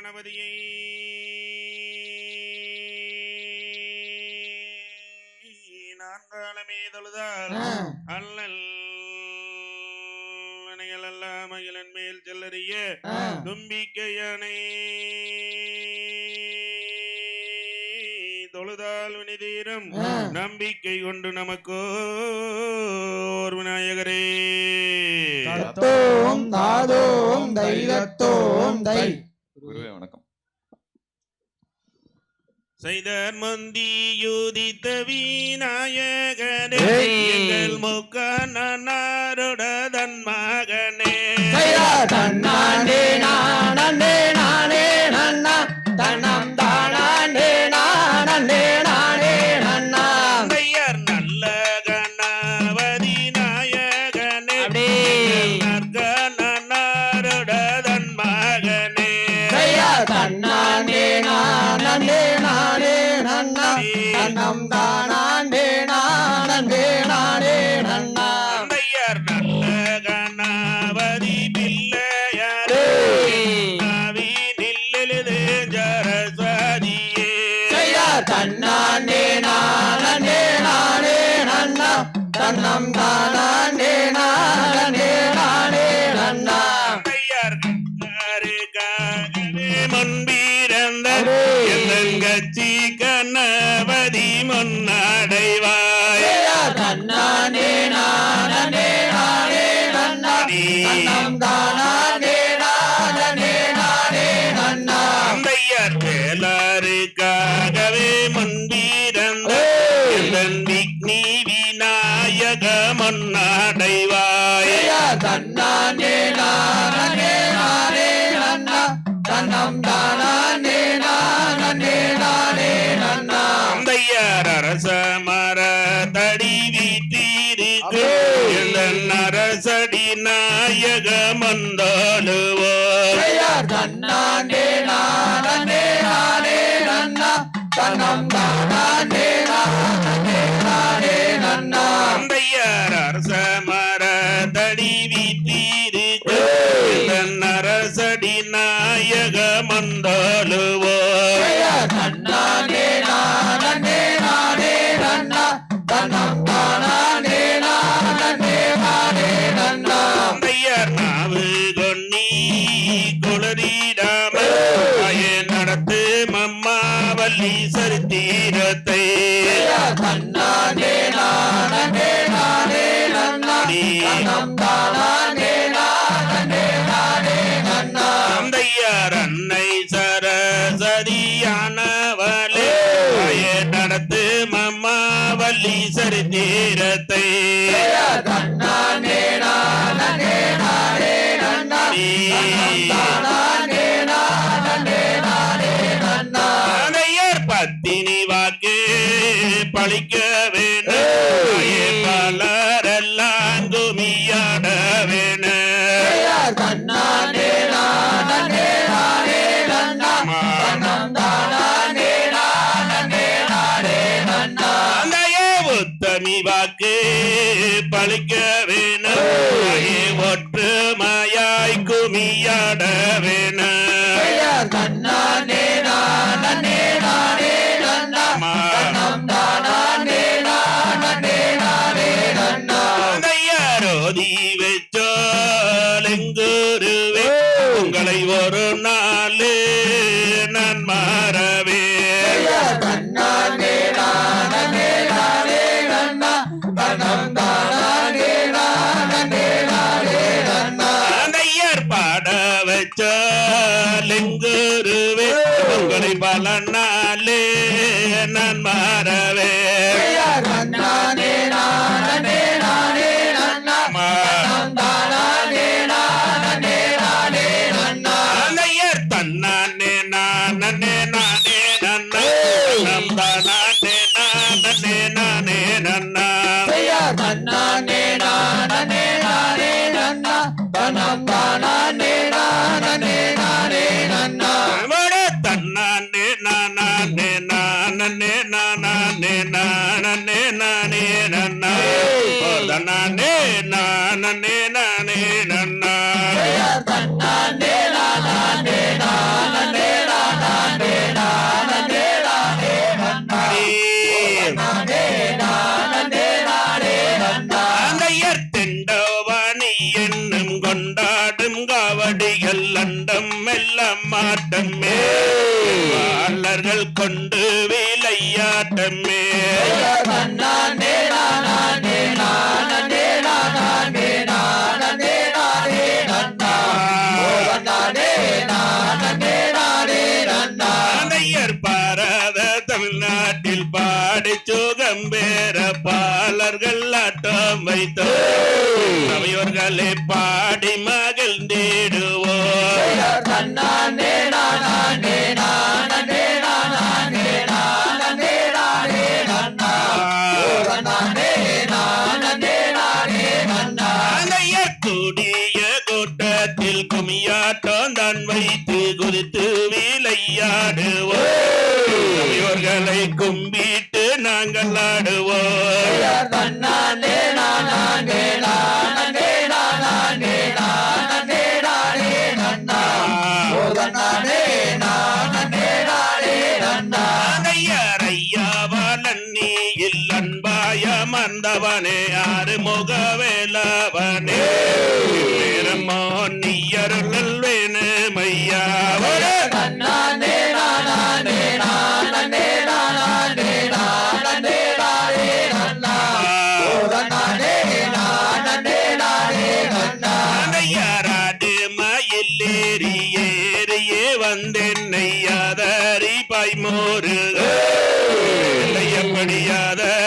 கணபதியை. நான்காலமே தொழுதால் அல்லல் எல்லாம் மேல் செல்லறிய தும்பிக்கையனை. தொழுதால் வினிதீரம் நம்பிக்கை கொண்டு நமக்கோர் விநாயகரே. தத்தோம் தாதோம் தைதத்தோம் தை செய்தர் முந்தியுதித்த வீநாயகனே எங்கள் முக்க நன்னாருட தன் மகனே Ananda அரசடி நாயக மந்தாடுவோம் தன்னாண்டே நானே நானே நன்னா தன்னம் தானே நானே நானே நன்னா தந்தையார் அரசமா பாலர்கள் ஆட்டம் வைத்தோ. அவையோர்களை பாடி மகிழ்ந்திடுவோம் தன்னானே நானே நானே நானே நானே நானே நானே கூட்டத்தில் குமியாட்டம் தான் வைத்து குறித்து விளையாடுவோம். கும்பிட்டு நாங்கள் ஆடுவோம் ஏறியே வந்தென்னை ஆதரி பாய்மோருக. எப்படியாதரி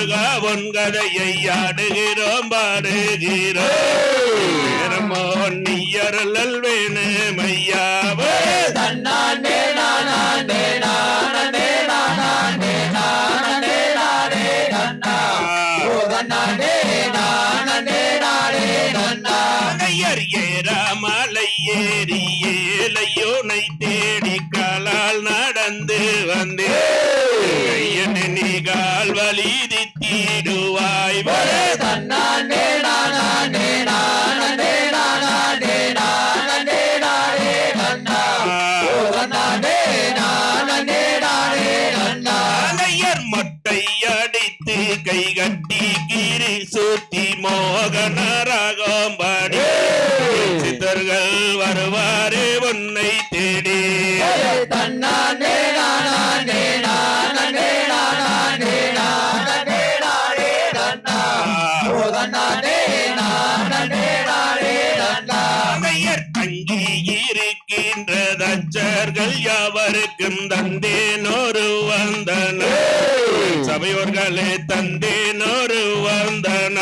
முருகா உன் கதையை ஆடுகிறோம் பாடுகிறோம் நீயருள் வேணுமையாவே தன்னானே நானே நானே நானே நானே நானே நன்னா ஓதனானே நானே நானே நன்னா அனையர் ஏறாமலை ஏறி ஏலையோனை தேடி காலால் நடந்து வந்தேன் நீ கால் வலி தித்திடுவாய் தன்னானே நானே நானே நானே நானே நானே நன்னா ஓதனானே நானே நானே நன்னா அனையர் மொட்டை அடித்து கை கட்டி கிரி சுத்தி மோகனராகம்படி சித்தர்கள் வருவாரே சபையோர்கள் யாவருக்கும் தந்தேனொரு வந்தன. சபையோர்களே தந்தேனொரு வந்தன.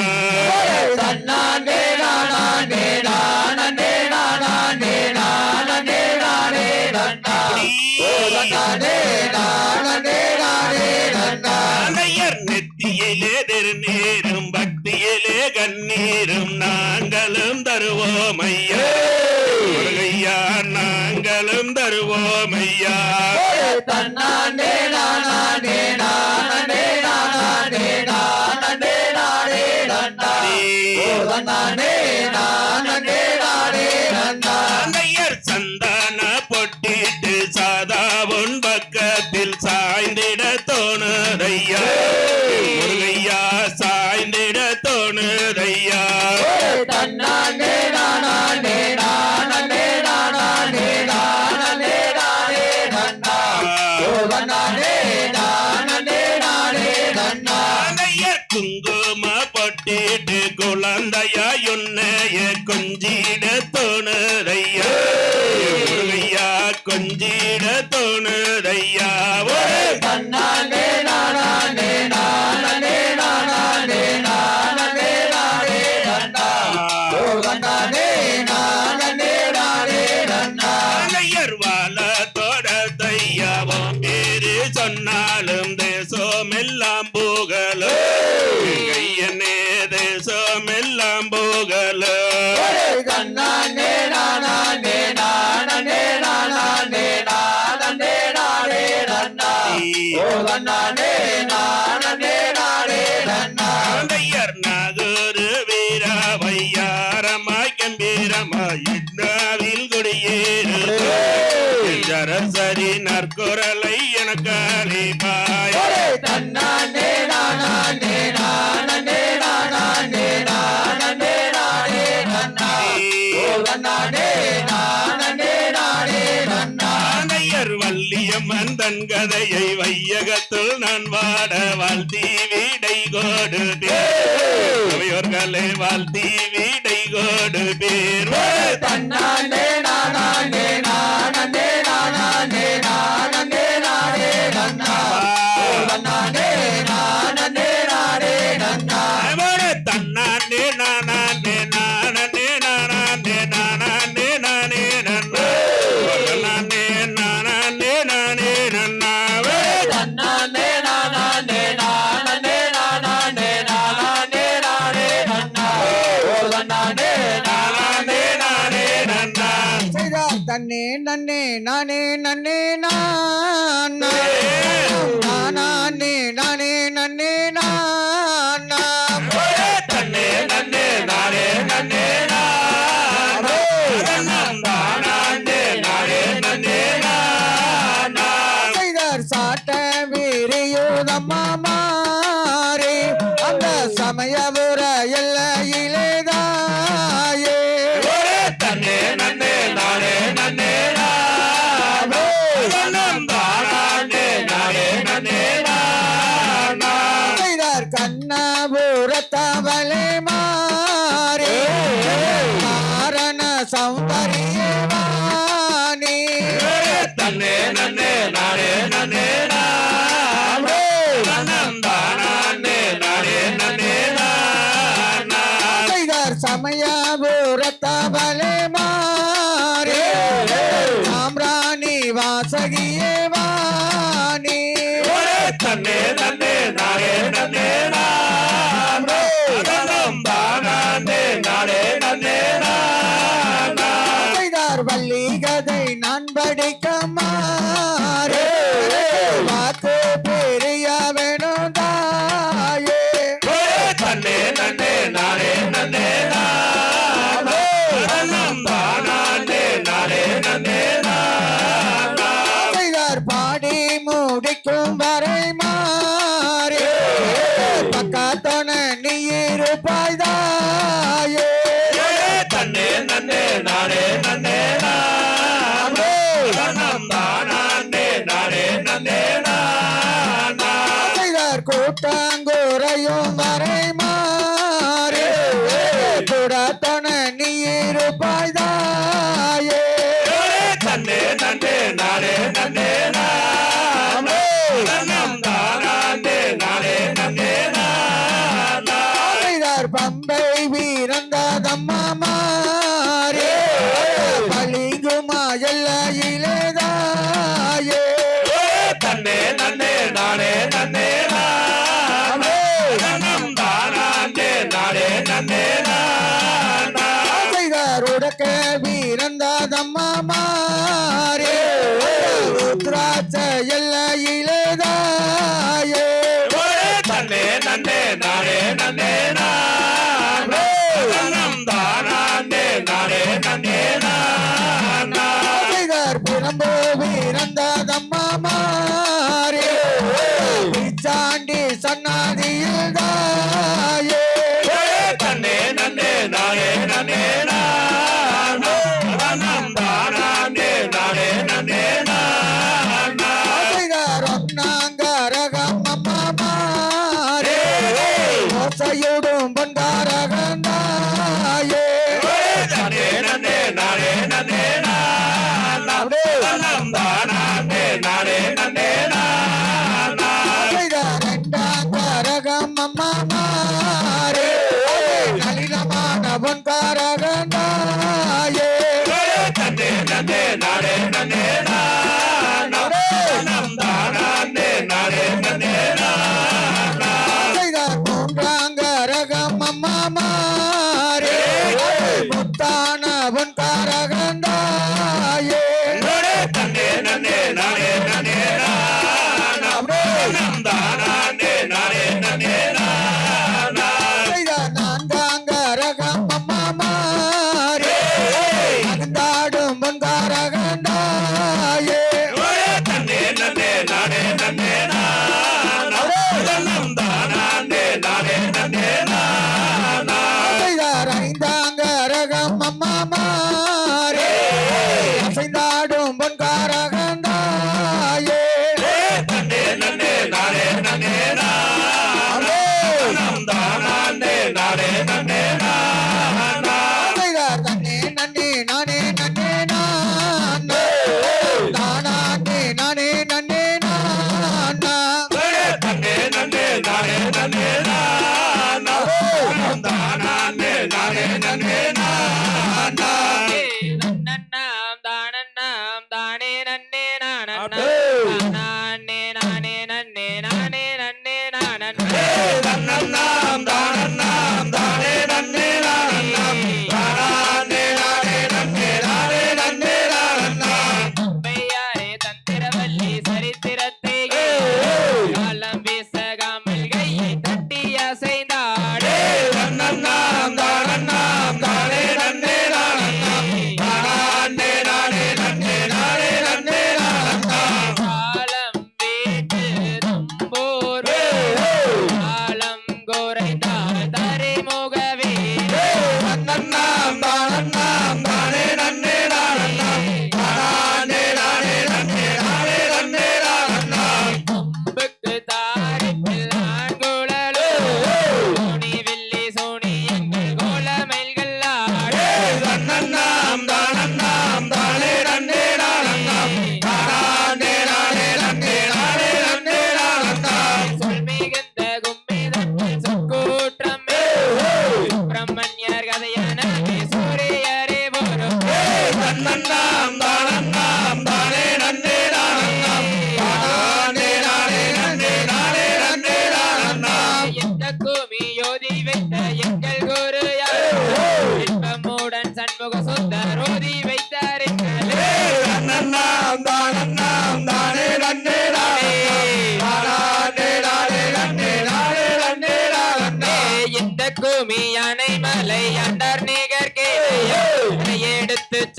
தன்னானே நானே நானே நானே பக்தியிலே கண்ணீரும் நாங்களும் தருவோம் ஐயா. நான் நாங்களும் தருவோம் ஐயா தன்னானே நானே நானே நானே நானே நானே நானே குழந்தையா உன்னைய கொஞ்சிட தோணுதையா? முருகையா கொஞ்சிட தோணுதையா? ஒரு சரி நற்குரலை எனக்கு அழிப்பாய் தன்னாண்டே நானே நானே நானே நானே நானே நானே நானே நானே கதையை வையகத்தை வாட வாழ்த்தி வீடை கோடு பேர்களை வாழ்த்தி வீடை கோடு பேர். தன்னானே நானே துடிக்கும் வரை மா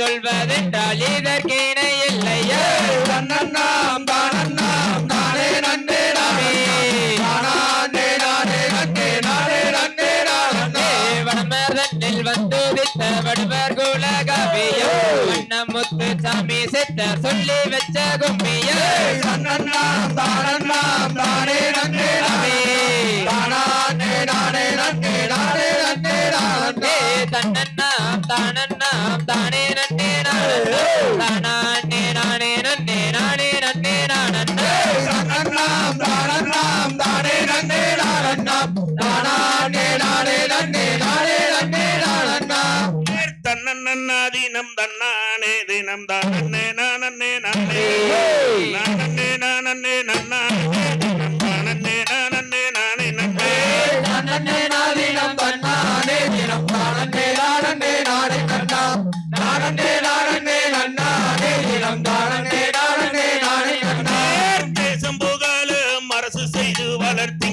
சொல்வதென்றால் இதற்கேனை இல்லையா? தன்னண்ணாம் தானண்ணாம் தானே நன்னே நானே தானே நானே நன்னே நானே நன்னே நானே வடமரனில் வந்து வித்த வடுவர் குலகவியம் வண்ணமுத்து சாமி செத்த சொல்லி வச்ச கும்மிய நந்தா நன்னே நான் நன்னே. நன்னே நான் நன்னே நான் நன்னே. நன்னா நம்பா நன்னே. நான் வளர்த்து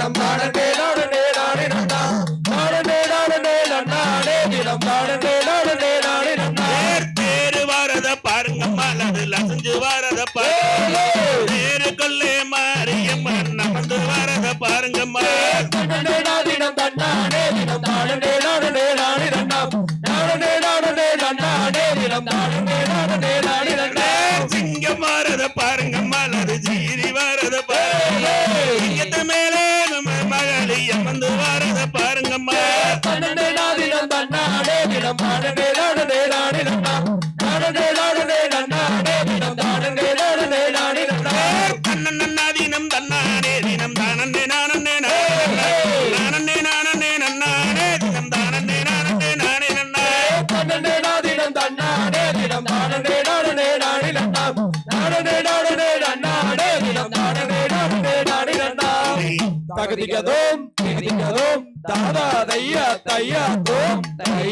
தன்னானே தகுதிகதோம் திகதிகதோம் தாதா தையா தையா தை